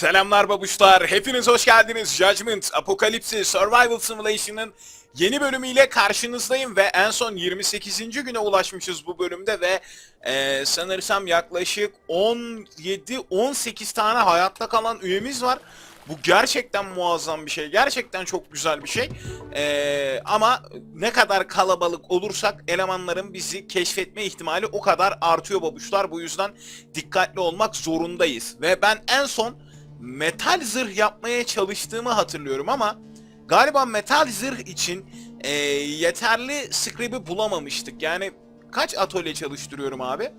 Selamlar babuşlar, hepiniz hoş geldiniz. Judgment, Apocalypse, Survival Simulation'ın yeni bölümüyle karşınızdayım ve en son 28. güne ulaşmışız bu bölümde ve eee, sanırsam yaklaşık 17-18 tane hayatta kalan üyemiz var. Bu gerçekten muazzam bir şey, gerçekten çok güzel bir şey. Eee, ama ne kadar kalabalık olursak elemanların bizi keşfetme ihtimali o kadar artıyor babuşlar. Bu yüzden dikkatli olmak zorundayız. Ve ben en son metal zırh yapmaya çalıştığımı hatırlıyorum ama galiba metal zırh için e, yeterli scrap'i bulamamıştık. Yani kaç atölye çalıştırıyorum abi?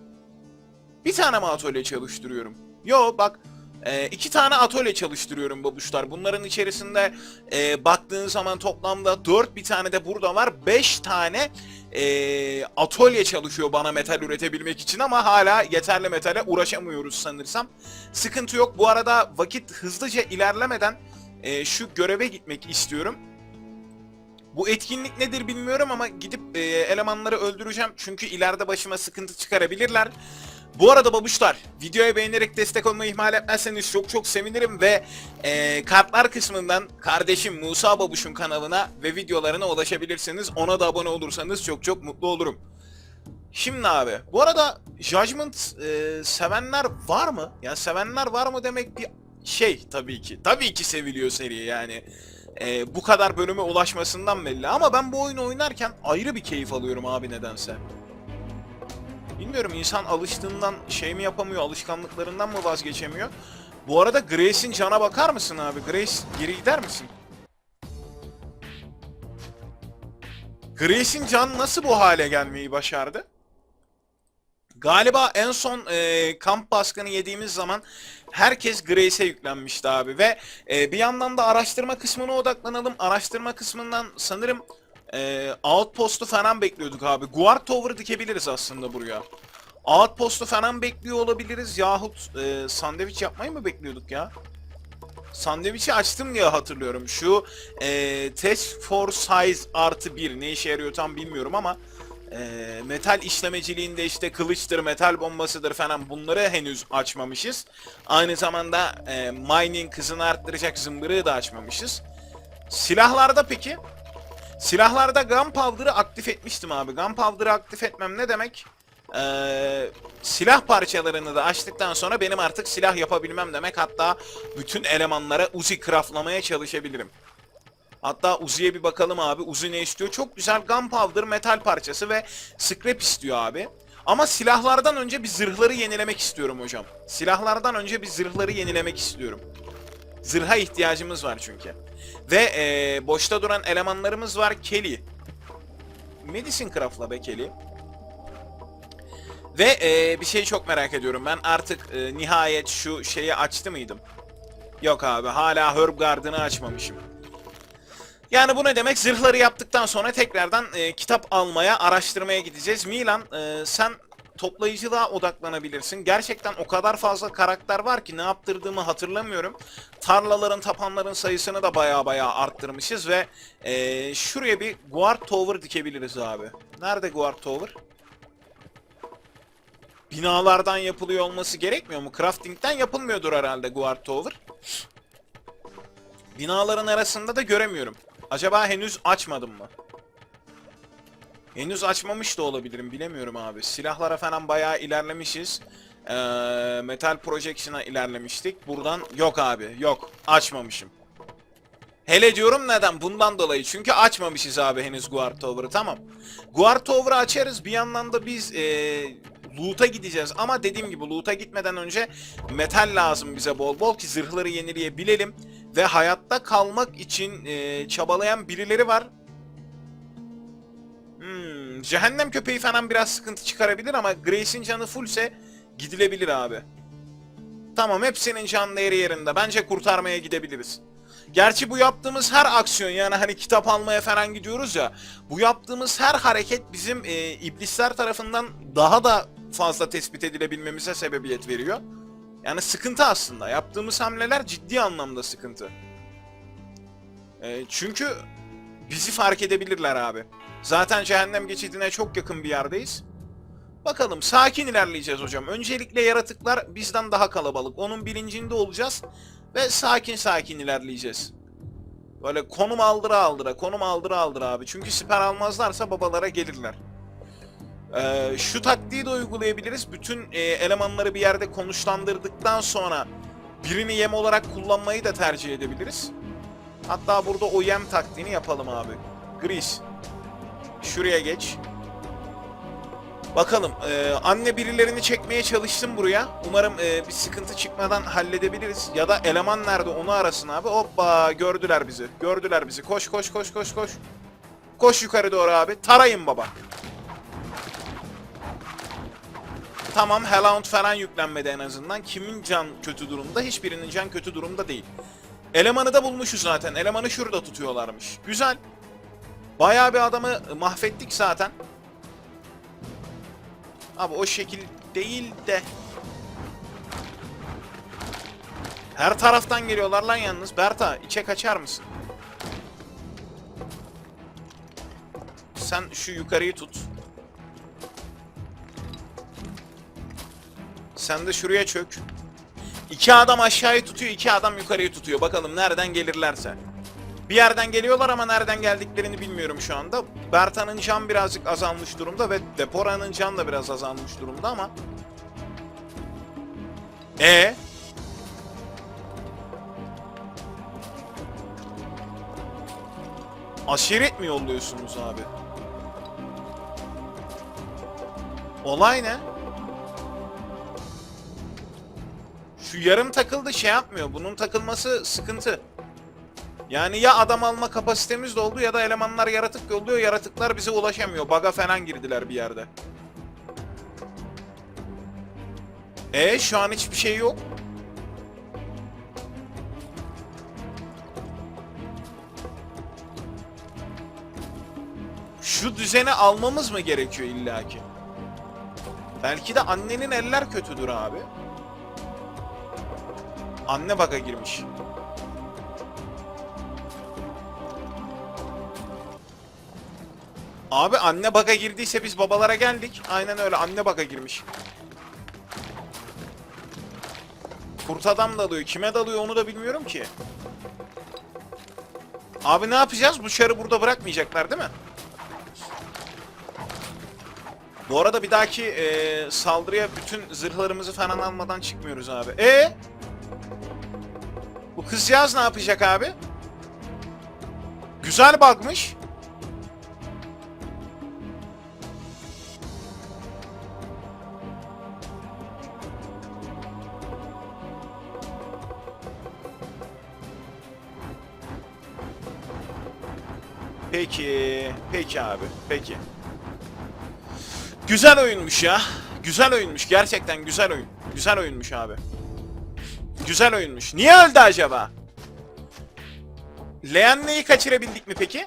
Bir tane mi atölye çalıştırıyorum? Yo bak e, iki tane atölye çalıştırıyorum babuşlar. Bunların içerisinde e, baktığın zaman toplamda dört bir tane de burada var. Beş tane e, atölye çalışıyor bana metal üretebilmek için ama hala yeterli metale uğraşamıyoruz sanırsam. Sıkıntı yok. Bu arada vakit hızlıca ilerlemeden e, şu göreve gitmek istiyorum. Bu etkinlik nedir bilmiyorum ama gidip e, elemanları öldüreceğim. Çünkü ileride başıma sıkıntı çıkarabilirler. Bu arada babuşlar, videoya beğenerek destek olmayı ihmal etmezseniz çok çok sevinirim ve e, kartlar kısmından kardeşim Musa Babuş'un kanalına ve videolarına ulaşabilirsiniz. Ona da abone olursanız çok çok mutlu olurum. Şimdi abi, bu arada Judgment e, sevenler var mı? Yani sevenler var mı demek bir şey tabii ki. Tabii ki seviliyor seri yani. E, bu kadar bölüme ulaşmasından belli. Ama ben bu oyunu oynarken ayrı bir keyif alıyorum abi nedense. Bilmiyorum insan alıştığından şey mi yapamıyor, alışkanlıklarından mı vazgeçemiyor? Bu arada Grace'in cana bakar mısın abi? Grace geri gider misin? Grace'in can nasıl bu hale gelmeyi başardı? Galiba en son e, kamp baskını yediğimiz zaman herkes Grace'e yüklenmişti abi ve e, bir yandan da araştırma kısmına odaklanalım. Araştırma kısmından sanırım e, outpost'u falan bekliyorduk abi. Guard Tower dikebiliriz aslında buraya. Outpost'u falan bekliyor olabiliriz yahut e, sandviç yapmayı mı bekliyorduk ya? Sandviçi açtım diye hatırlıyorum. Şu e, test for size artı bir ne işe yarıyor tam bilmiyorum ama e, metal işlemeciliğinde işte kılıçtır, metal bombasıdır falan bunları henüz açmamışız. Aynı zamanda e, mining hızını arttıracak zımbırığı da açmamışız. Silahlarda peki? Silahlarda Gunpowder'ı aktif etmiştim abi. Gunpowder'ı aktif etmem ne demek? Ee, silah parçalarını da açtıktan sonra benim artık silah yapabilmem demek. Hatta bütün elemanlara Uzi craftlamaya çalışabilirim. Hatta Uzi'ye bir bakalım abi. Uzi ne istiyor? Çok güzel gunpowder metal parçası ve scrap istiyor abi. Ama silahlardan önce bir zırhları yenilemek istiyorum hocam. Silahlardan önce bir zırhları yenilemek istiyorum. Zırha ihtiyacımız var çünkü. Ve ee, boşta duran elemanlarımız var. Kelly. Medicine craftla be Kelly. Ve ee, bir şeyi çok merak ediyorum. Ben artık ee, nihayet şu şeyi açtı mıydım? Yok abi hala Herb Garden'ı açmamışım. Yani bu ne demek? Zırhları yaptıktan sonra tekrardan e, kitap almaya, araştırmaya gideceğiz. Milan e, sen toplayıcılığa odaklanabilirsin. Gerçekten o kadar fazla karakter var ki ne yaptırdığımı hatırlamıyorum. Tarlaların, tapanların sayısını da baya baya arttırmışız ve e, şuraya bir Guard Tower dikebiliriz abi. Nerede Guard Tower? Binalardan yapılıyor olması gerekmiyor mu? Crafting'den yapılmıyordur herhalde Guard Tower. Binaların arasında da göremiyorum. Acaba henüz açmadım mı? Henüz açmamış da olabilirim bilemiyorum abi. Silahlara falan bayağı ilerlemişiz. Ee, Metal Projection'a ilerlemiştik. Buradan yok abi yok açmamışım. Hele diyorum neden? Bundan dolayı. Çünkü açmamışız abi henüz Guard Tower'ı. Tamam. Guard Tower'ı açarız. Bir yandan da biz ee, loot'a gideceğiz. Ama dediğim gibi loot'a gitmeden önce metal lazım bize bol bol ki zırhları yenileyebilelim. Ve hayatta kalmak için ee, çabalayan birileri var. Cehennem köpeği falan biraz sıkıntı çıkarabilir ama Grace'in canı fullse gidilebilir abi. Tamam hepsinin can değeri yerinde. Bence kurtarmaya gidebiliriz. Gerçi bu yaptığımız her aksiyon yani hani kitap almaya falan gidiyoruz ya. Bu yaptığımız her hareket bizim e, iblisler tarafından daha da fazla tespit edilebilmemize sebebiyet veriyor. Yani sıkıntı aslında. Yaptığımız hamleler ciddi anlamda sıkıntı. E, çünkü bizi fark edebilirler abi. Zaten cehennem geçidine çok yakın bir yerdeyiz. Bakalım sakin ilerleyeceğiz hocam. Öncelikle yaratıklar bizden daha kalabalık. Onun bilincinde olacağız. Ve sakin sakin ilerleyeceğiz. Böyle konum aldıra aldıra, konum aldıra aldıra abi. Çünkü siper almazlarsa babalara gelirler. Ee, şu taktiği de uygulayabiliriz. Bütün e, elemanları bir yerde konuşlandırdıktan sonra birini yem olarak kullanmayı da tercih edebiliriz. Hatta burada o yem taktiğini yapalım abi. Gris. Şuraya geç. Bakalım. e, anne birilerini çekmeye çalışsın buraya. Umarım e, bir sıkıntı çıkmadan halledebiliriz. Ya da eleman nerede onu arasın abi. Hoppa gördüler bizi. Gördüler bizi. Koş koş koş koş koş. Koş yukarı doğru abi. Tarayın baba. Tamam Hellhound falan yüklenmedi en azından. Kimin can kötü durumda? Hiçbirinin can kötü durumda değil. Elemanı da bulmuşuz zaten. Elemanı şurada tutuyorlarmış. Güzel. Bayağı bir adamı mahvettik zaten. Abi o şekil değil de. Her taraftan geliyorlar lan yalnız. Berta içe kaçar mısın? Sen şu yukarıyı tut. Sen de şuraya çök. İki adam aşağıyı tutuyor, iki adam yukarıyı tutuyor. Bakalım nereden gelirlerse. Bir yerden geliyorlar ama nereden geldiklerini bilmiyorum şu anda. Berta'nın can birazcık azalmış durumda ve Depora'nın can da biraz azalmış durumda ama... E Aşiret mi yolluyorsunuz abi? Olay ne? Şu yarım takıldı şey yapmıyor. Bunun takılması sıkıntı. Yani ya adam alma kapasitemiz de oldu ya da elemanlar yaratık yolluyor. Yaratıklar bize ulaşamıyor. Baga falan girdiler bir yerde. E şu an hiçbir şey yok. Şu düzeni almamız mı gerekiyor illaki? Belki de annenin eller kötüdür abi. Anne baga girmiş. Abi anne baga girdiyse biz babalara geldik. Aynen öyle anne baga girmiş. Kurt adam dalıyor. Kime dalıyor onu da bilmiyorum ki. Abi ne yapacağız? Bu çarı burada bırakmayacaklar değil mi? Bu arada bir dahaki e, saldırıya bütün zırhlarımızı falan almadan çıkmıyoruz abi. E Bu kızcağız ne yapacak abi? Güzel bakmış. Peki. Peki abi. Peki. Güzel oyunmuş ya. Güzel oyunmuş. Gerçekten güzel oyun. Güzel oyunmuş abi. Güzel oyunmuş. Niye öldü acaba? Leanne'yi kaçırabildik mi peki?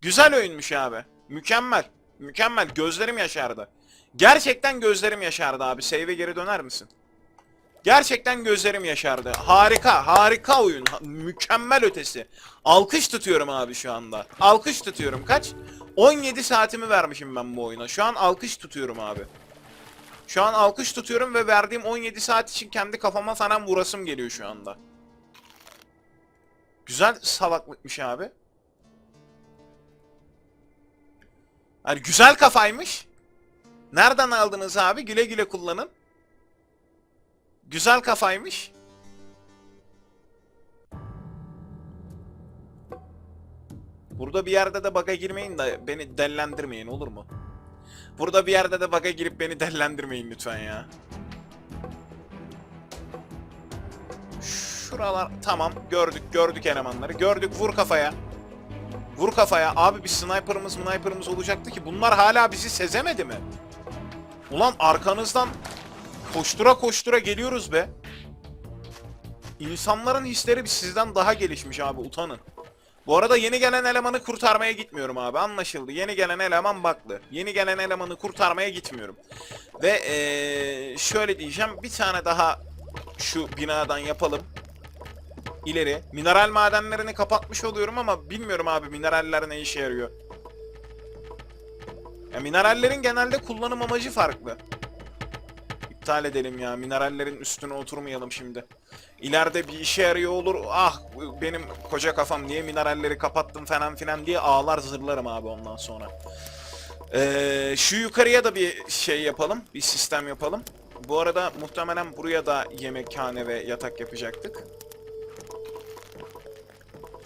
Güzel oyunmuş abi. Mükemmel. Mükemmel. Gözlerim yaşardı. Gerçekten gözlerim yaşardı abi. Save'e geri döner misin? Gerçekten gözlerim yaşardı. Harika, harika oyun. Mükemmel ötesi. Alkış tutuyorum abi şu anda. Alkış tutuyorum. Kaç? 17 saatimi vermişim ben bu oyuna. Şu an alkış tutuyorum abi. Şu an alkış tutuyorum ve verdiğim 17 saat için kendi kafama falan vurasım geliyor şu anda. Güzel salaklıkmış abi. Hani güzel kafaymış. Nereden aldınız abi? Güle güle kullanın. Güzel kafaymış. Burada bir yerde de baga girmeyin de beni dellendirmeyin olur mu? Burada bir yerde de baga girip beni dellendirmeyin lütfen ya. Şuralar tamam gördük gördük elemanları gördük vur kafaya. Vur kafaya abi bir sniper'ımız sniper'ımız olacaktı ki bunlar hala bizi sezemedi mi? Ulan arkanızdan koştura koştura geliyoruz be. İnsanların hisleri sizden daha gelişmiş abi utanın. Bu arada yeni gelen elemanı kurtarmaya gitmiyorum abi anlaşıldı. Yeni gelen eleman baklı. Yeni gelen elemanı kurtarmaya gitmiyorum. Ve ee, şöyle diyeceğim bir tane daha şu binadan yapalım. İleri. Mineral madenlerini kapatmış oluyorum ama bilmiyorum abi mineraller ne işe yarıyor. Ya minerallerin genelde kullanım amacı farklı. İptal edelim ya. Minerallerin üstüne oturmayalım şimdi. İleride bir işe yarıyor olur. Ah benim koca kafam niye mineralleri kapattım falan filan diye ağlar zırlarım abi ondan sonra. Ee, şu yukarıya da bir şey yapalım. Bir sistem yapalım. Bu arada muhtemelen buraya da yemekhane ve yatak yapacaktık.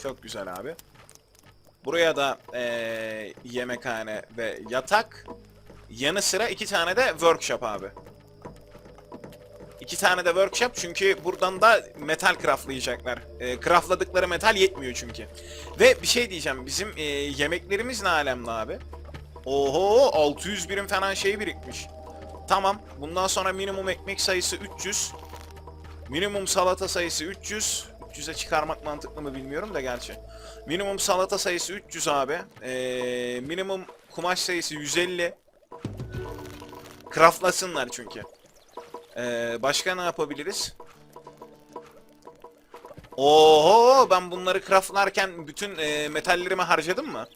Çok güzel abi. Buraya da ee, yemekhane ve yatak. Yanı sıra iki tane de workshop abi. İki tane de workshop çünkü buradan da metal craftlayacaklar. E, craftladıkları metal yetmiyor çünkü. Ve bir şey diyeceğim. Bizim e, yemeklerimiz ne alemde abi? Oho 600 birim falan şey birikmiş. Tamam. Bundan sonra minimum ekmek sayısı 300. Minimum salata sayısı 300. 300'e çıkarmak mantıklı mı bilmiyorum da gerçi. Minimum salata sayısı 300 abi. Ee, minimum kumaş sayısı 150. Craftlasınlar çünkü. Ee, başka ne yapabiliriz? Oho ben bunları craftlarken bütün e, metallerimi harcadım mı?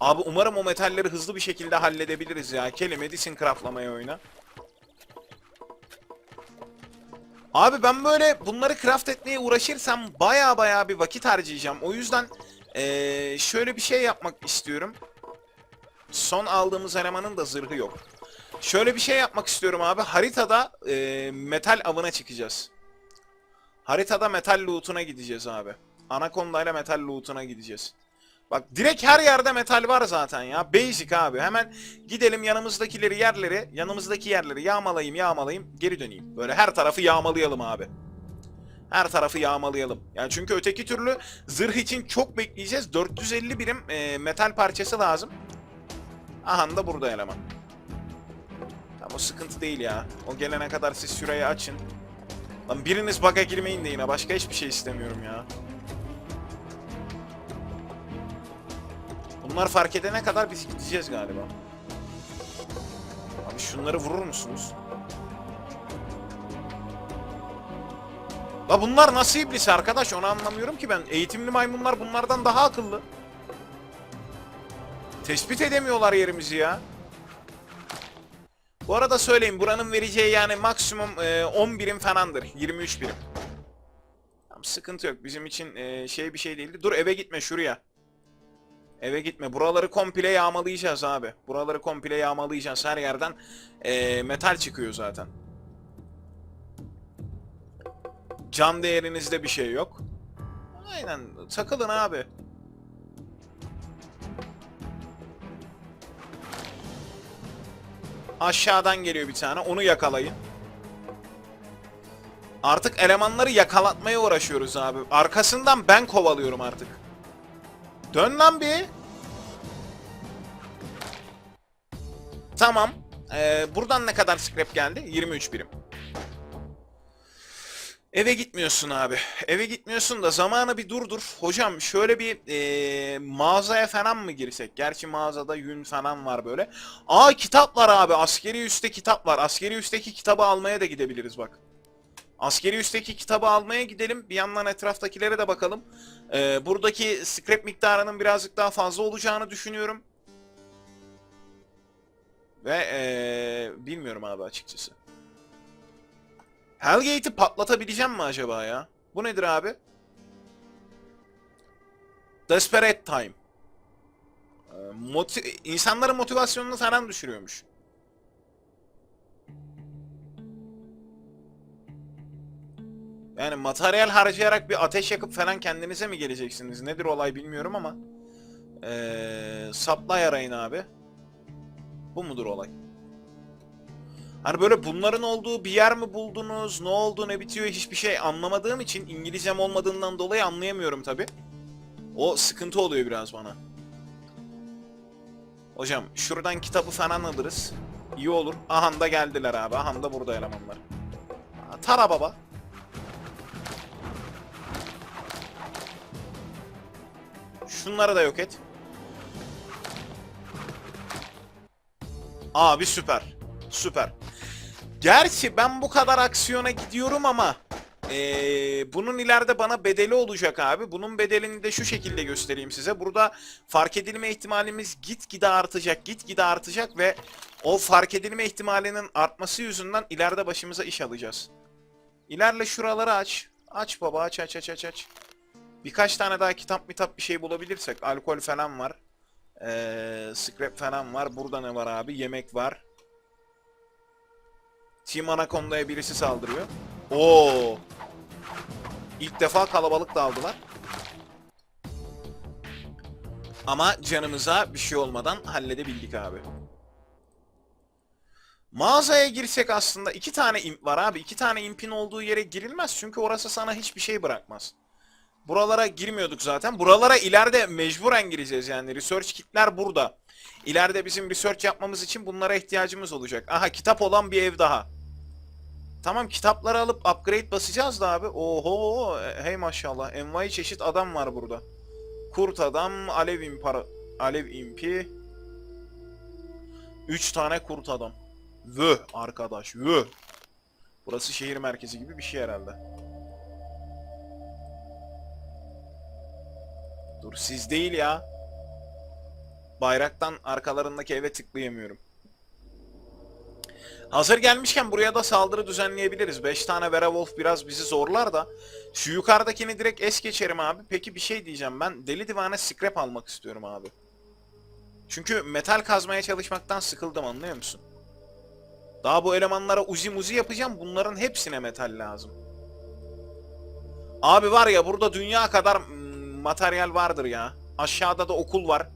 Abi umarım o metalleri hızlı bir şekilde halledebiliriz ya. Kelime disin craftlamaya oyuna. Abi ben böyle bunları craft etmeye uğraşırsam baya baya bir vakit harcayacağım. O yüzden eee, şöyle bir şey yapmak istiyorum. Son aldığımız elemanın da zırhı yok. Şöyle bir şey yapmak istiyorum abi. Haritada eee, metal avına çıkacağız. Haritada metal loot'una gideceğiz abi. Anaconda ile metal loot'una gideceğiz. Bak direkt her yerde metal var zaten ya. Basic abi. Hemen gidelim yanımızdakileri yerleri, yanımızdaki yerleri yağmalayayım yağmalayayım geri döneyim. Böyle her tarafı yağmalayalım abi. Her tarafı yağmalayalım. Yani çünkü öteki türlü zırh için çok bekleyeceğiz. 450 birim e, metal parçası lazım. Aha da burada eleman. O sıkıntı değil ya. O gelene kadar siz şurayı açın. Lan biriniz bug'a girmeyin de yine. Başka hiçbir şey istemiyorum ya. Bunlar fark edene kadar biz gideceğiz galiba. Abi şunları vurur musunuz? La bunlar nasıl iblis arkadaş onu anlamıyorum ki ben. Eğitimli maymunlar bunlardan daha akıllı. Tespit edemiyorlar yerimizi ya. Bu arada söyleyeyim buranın vereceği yani maksimum e, 10 birim falandır. 23 birim. Tamam, sıkıntı yok. Bizim için e, şey bir şey değildi. Dur eve gitme şuraya. Eve gitme. Buraları komple yağmalayacağız abi. Buraları komple yağmalayacağız. Her yerden e, metal çıkıyor zaten. Can değerinizde bir şey yok. Aynen. Takılın abi. Aşağıdan geliyor bir tane. Onu yakalayın. Artık elemanları yakalatmaya uğraşıyoruz abi. Arkasından ben kovalıyorum artık. Dön lan bir. Tamam. Ee, buradan ne kadar scrap geldi? 23 birim. Eve gitmiyorsun abi. Eve gitmiyorsun da zamanı bir durdur. Hocam şöyle bir ee, mağazaya falan mı girsek? Gerçi mağazada yün falan var böyle. Aa kitap var abi. Askeri üstte kitap var. Askeri üstteki kitabı almaya da gidebiliriz bak. Askeri üstteki kitabı almaya gidelim. Bir yandan etraftakilere de bakalım. Ee, buradaki scrap miktarının birazcık daha fazla olacağını düşünüyorum. Ve ee, bilmiyorum abi açıkçası. Hellgate'i patlatabileceğim mi acaba ya? Bu nedir abi? Desperate Time. Ee, moti- insanların motivasyonunu falan düşürüyormuş. Yani materyal harcayarak bir ateş yakıp falan kendinize mi geleceksiniz? Nedir olay bilmiyorum ama. Ee, supply arayın abi. Bu mudur olay? Hani böyle bunların olduğu bir yer mi buldunuz? Ne oldu ne bitiyor hiçbir şey anlamadığım için İngilizcem olmadığından dolayı anlayamıyorum tabi. O sıkıntı oluyor biraz bana. Hocam şuradan kitabı falan alırız. İyi olur. Ahan da geldiler abi. Ahan da burada elemanlar. Tara baba. Şunları da yok et. Abi süper. Süper. Gerçi ben bu kadar aksiyona gidiyorum ama Ee, bunun ileride bana bedeli olacak abi. Bunun bedelini de şu şekilde göstereyim size. Burada fark edilme ihtimalimiz gitgide artacak, gitgide artacak ve o fark edilme ihtimalinin artması yüzünden ileride başımıza iş alacağız. İlerle şuraları aç. Aç baba aç aç aç aç aç. Birkaç tane daha kitap mitap bir şey bulabilirsek. Alkol falan var. Ee, scrap falan var. Burada ne var abi? Yemek var. Team Anaconda'ya birisi saldırıyor. Oo. İlk defa kalabalık daldılar. Ama canımıza bir şey olmadan halledebildik abi. Mağazaya girsek aslında iki tane imp var abi. İki tane impin olduğu yere girilmez. Çünkü orası sana hiçbir şey bırakmaz. Buralara girmiyorduk zaten. Buralara ileride mecburen gireceğiz yani. Research kitler burada. İleride bizim research yapmamız için bunlara ihtiyacımız olacak. Aha kitap olan bir ev daha. Tamam kitapları alıp upgrade basacağız da abi. Oho hey maşallah. Envai çeşit adam var burada. Kurt adam, alev impara alev impi. 3 tane kurt adam. Vöh arkadaş vöh. Burası şehir merkezi gibi bir şey herhalde. Dur siz değil ya. Bayraktan arkalarındaki eve tıklayamıyorum. Hazır gelmişken buraya da saldırı düzenleyebiliriz. 5 tane Werewolf biraz bizi zorlar da. Şu yukarıdakini direkt es geçerim abi. Peki bir şey diyeceğim ben. Deli divane scrap almak istiyorum abi. Çünkü metal kazmaya çalışmaktan sıkıldım anlıyor musun? Daha bu elemanlara uzi muzi yapacağım. Bunların hepsine metal lazım. Abi var ya burada dünya kadar mm, materyal vardır ya. Aşağıda da okul var.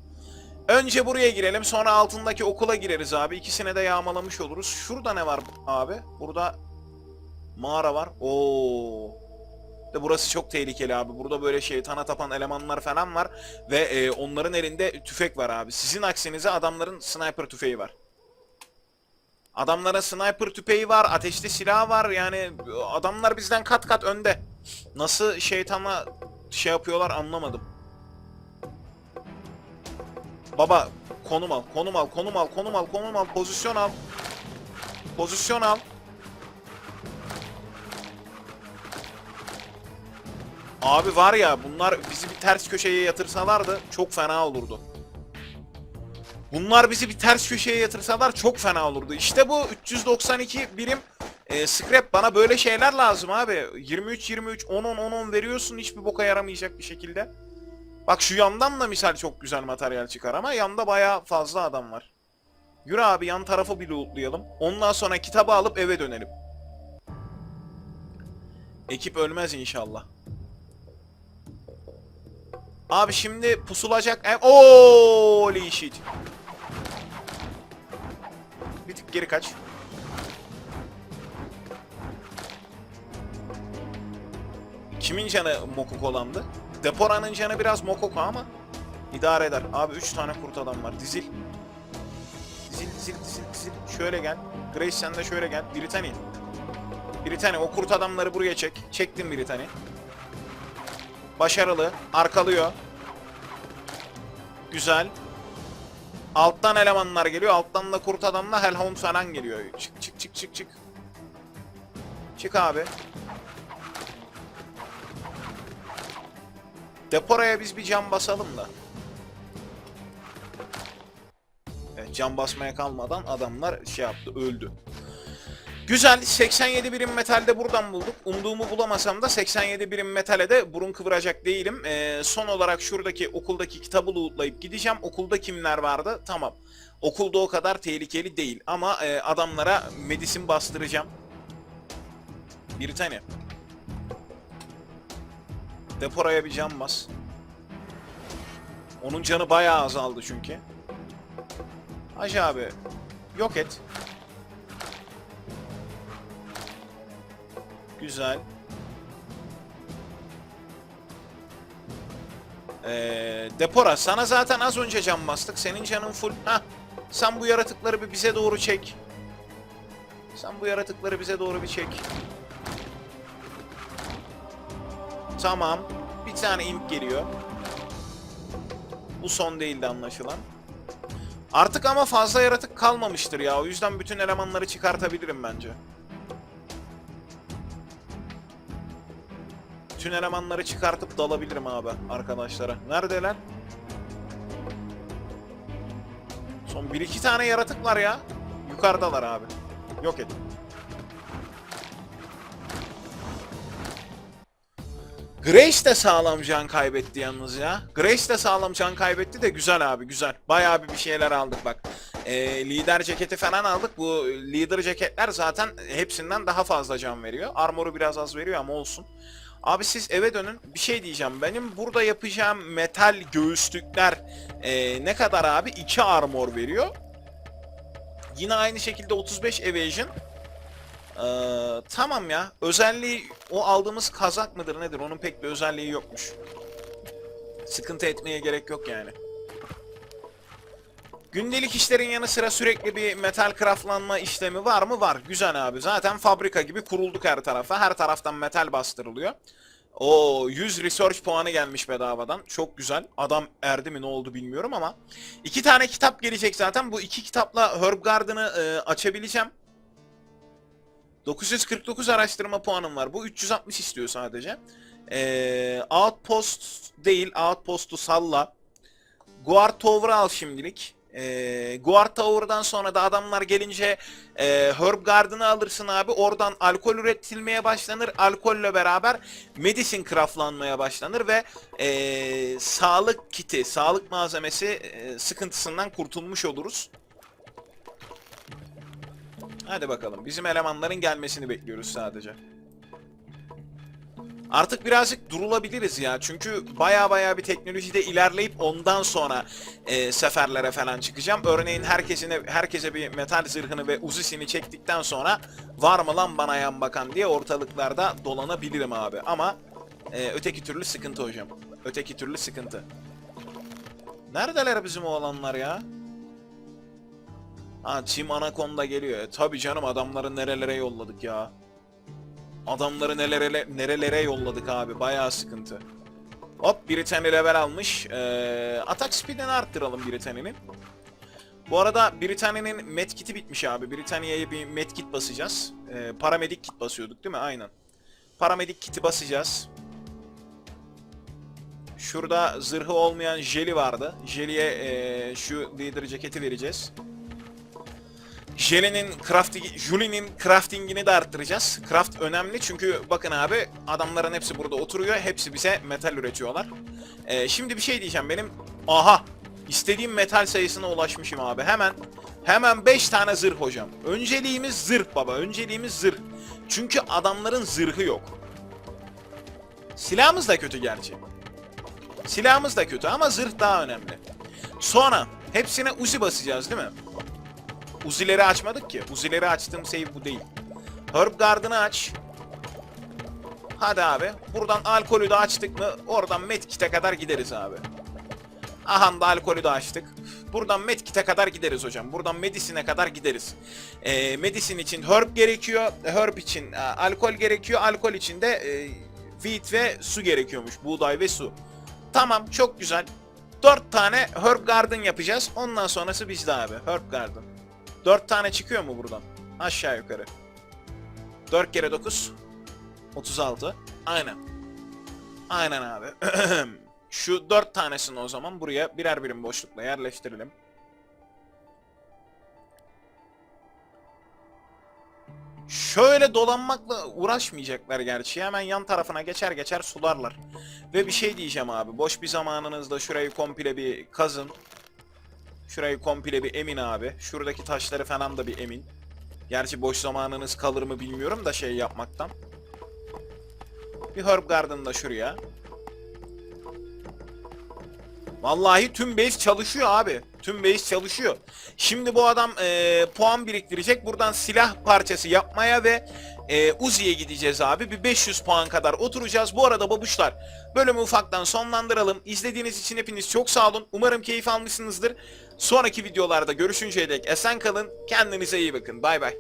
Önce buraya girelim sonra altındaki okula gireriz abi. İkisine de yağmalamış oluruz. Şurada ne var abi? Burada mağara var. Oo. De burası çok tehlikeli abi. Burada böyle şeytana tapan elemanlar falan var ve e, onların elinde tüfek var abi. Sizin aksinize adamların sniper tüfeği var. Adamların sniper tüfeği var, ateşli silah var. Yani adamlar bizden kat kat önde. Nasıl şeytanla şey yapıyorlar anlamadım. Baba konum al, konum al, konum al, konum al, konum al, pozisyon al. Pozisyon al. Abi var ya bunlar bizi bir ters köşeye yatırsalardı çok fena olurdu. Bunlar bizi bir ters köşeye yatırsalar çok fena olurdu. İşte bu 392 birim e, scrap bana böyle şeyler lazım abi. 23 23 10 10 10 10 veriyorsun hiçbir boka yaramayacak bir şekilde. Bak şu yandan da misal çok güzel materyal çıkar ama yanda bayağı fazla adam var. Yürü abi yan tarafı bir lootlayalım. Ondan sonra kitabı alıp eve dönelim. Ekip ölmez inşallah. Abi şimdi pusulacak... E Holy shit. Bir tık geri kaç. Kimin canı mokuk olandı? Depora'nın canı biraz mokoko ama idare eder. Abi 3 tane kurt adam var. Dizil. Dizil dizil dizil dizil. Şöyle gel. Grace sen de şöyle gel. Britani. Britani o kurt adamları buraya çek. Çektim Britani. Başarılı. Arkalıyor. Güzel. Alttan elemanlar geliyor. Alttan da kurt adamla Hellhound falan geliyor. Çık çık çık çık çık. Çık abi. Deporaya biz bir cam basalım da. Evet cam basmaya kalmadan adamlar şey yaptı öldü. Güzel 87 birim metalde buradan bulduk. Umduğumu bulamasam da 87 birim metale de burun kıvıracak değilim. Ee, son olarak şuradaki okuldaki kitabı lootlayıp gideceğim. Okulda kimler vardı? Tamam. Okulda o kadar tehlikeli değil ama e, adamlara medisin bastıracağım. Bir tane. Deporaya bir cam bas. Onun canı bayağı azaldı çünkü. Hacı abi yok et. Güzel. Ee, Depora sana zaten az önce can bastık. Senin canın full. Hah. Sen bu yaratıkları bir bize doğru çek. Sen bu yaratıkları bize doğru bir çek. Tamam. Bir tane imp geliyor. Bu son değildi anlaşılan. Artık ama fazla yaratık kalmamıştır ya. O yüzden bütün elemanları çıkartabilirim bence. bütün elemanları çıkartıp dalabilirim abi arkadaşlara. Neredeler? Son bir iki tane yaratık var ya. Yukarıdalar abi. Yok et. Grace de sağlam can kaybetti yalnız ya. Grace de sağlam can kaybetti de güzel abi güzel. Bayağı bir bir şeyler aldık bak. Ee, lider ceketi falan aldık. Bu lider ceketler zaten hepsinden daha fazla can veriyor. Armoru biraz az veriyor ama olsun. Abi siz eve dönün. Bir şey diyeceğim. Benim burada yapacağım metal göğüslükler ee, ne kadar abi? 2 armor veriyor. Yine aynı şekilde 35 evasion. Ee, tamam ya. Özelliği o aldığımız kazak mıdır nedir? Onun pek bir özelliği yokmuş. Sıkıntı etmeye gerek yok yani. Gündelik işlerin yanı sıra sürekli bir metal craftlanma işlemi var mı? Var. Güzel abi. Zaten fabrika gibi kurulduk her tarafa. Her taraftan metal bastırılıyor. O 100 research puanı gelmiş bedavadan. Çok güzel. Adam erdi mi ne oldu bilmiyorum ama. iki tane kitap gelecek zaten. Bu iki kitapla Herb Garden'ı e, açabileceğim. 949 araştırma puanım var. Bu 360 istiyor sadece. Ee, Outpost değil. Outpost'u salla. Guard Tower'ı al şimdilik. Ee, Guard Tower'dan sonra da adamlar gelince e, Herb Garden'ı alırsın abi. Oradan alkol üretilmeye başlanır. Alkolle beraber medicine craftlanmaya başlanır ve e, sağlık kiti, sağlık malzemesi e, sıkıntısından kurtulmuş oluruz. Hadi bakalım. Bizim elemanların gelmesini bekliyoruz sadece. Artık birazcık durulabiliriz ya. Çünkü baya baya bir teknolojide ilerleyip ondan sonra e, seferlere falan çıkacağım. Örneğin herkesine herkese bir metal zırhını ve uzisini çektikten sonra var mı lan bana yan bakan diye ortalıklarda dolanabilirim abi. Ama e, öteki türlü sıkıntı hocam. Öteki türlü sıkıntı. Neredeler bizim oğlanlar ya? Ha Team Anaconda geliyor. E, tabii canım adamları nerelere yolladık ya. Adamları nerelere, nerelere yolladık abi. Bayağı sıkıntı. Hop Britannia level almış. Ee, atak speed'ini arttıralım Britannia'nın. Bu arada Britannia'nın medkit'i bitmiş abi. Britannia'ya bir medkit basacağız. Ee, paramedik kit basıyorduk değil mi? Aynen. Paramedik kiti basacağız. Şurada zırhı olmayan Jelly vardı. Jelly'e ee, şu leader ceketi vereceğiz. Jelly'nin crafting, Julie'nin craftingini de arttıracağız. Craft önemli çünkü bakın abi adamların hepsi burada oturuyor. Hepsi bize metal üretiyorlar. Ee, şimdi bir şey diyeceğim benim. Aha! istediğim metal sayısına ulaşmışım abi. Hemen hemen 5 tane zırh hocam. Önceliğimiz zırh baba. Önceliğimiz zırh. Çünkü adamların zırhı yok. Silahımız da kötü gerçi. Silahımız da kötü ama zırh daha önemli. Sonra hepsine Uzi basacağız değil mi? Uzileri açmadık ki. Uzileri açtığım save bu değil. Herb Garden'ı aç. Hadi abi. Buradan alkolü de açtık mı oradan medkit'e kadar gideriz abi. Aha da alkolü de açtık. Buradan medkit'e kadar gideriz hocam. Buradan medisine kadar gideriz. Ee, medisin için herb gerekiyor. Herb için e, alkol gerekiyor. Alkol için de e, wheat ve su gerekiyormuş. Buğday ve su. Tamam çok güzel. 4 tane Herb Garden yapacağız. Ondan sonrası bizde abi. Herb Garden. 4 tane çıkıyor mu buradan? Aşağı yukarı. 4 kere 9. 36. Aynen. Aynen abi. Şu 4 tanesini o zaman buraya birer birim boşlukla yerleştirelim. Şöyle dolanmakla uğraşmayacaklar gerçi. Hemen yan tarafına geçer geçer sularlar. Ve bir şey diyeceğim abi. Boş bir zamanınızda şurayı komple bir kazın. Şurayı komple bir emin abi. Şuradaki taşları falan da bir emin. Gerçi boş zamanınız kalır mı bilmiyorum da şey yapmaktan. Bir Herb Garden da şuraya. Vallahi tüm base çalışıyor abi. Tüm base çalışıyor. Şimdi bu adam e, puan biriktirecek. Buradan silah parçası yapmaya ve e, Uzi'ye gideceğiz abi. Bir 500 puan kadar oturacağız. Bu arada babuşlar bölümü ufaktan sonlandıralım. İzlediğiniz için hepiniz çok sağ olun. Umarım keyif almışsınızdır. Sonraki videolarda görüşünceye dek esen kalın. Kendinize iyi bakın. Bay bay.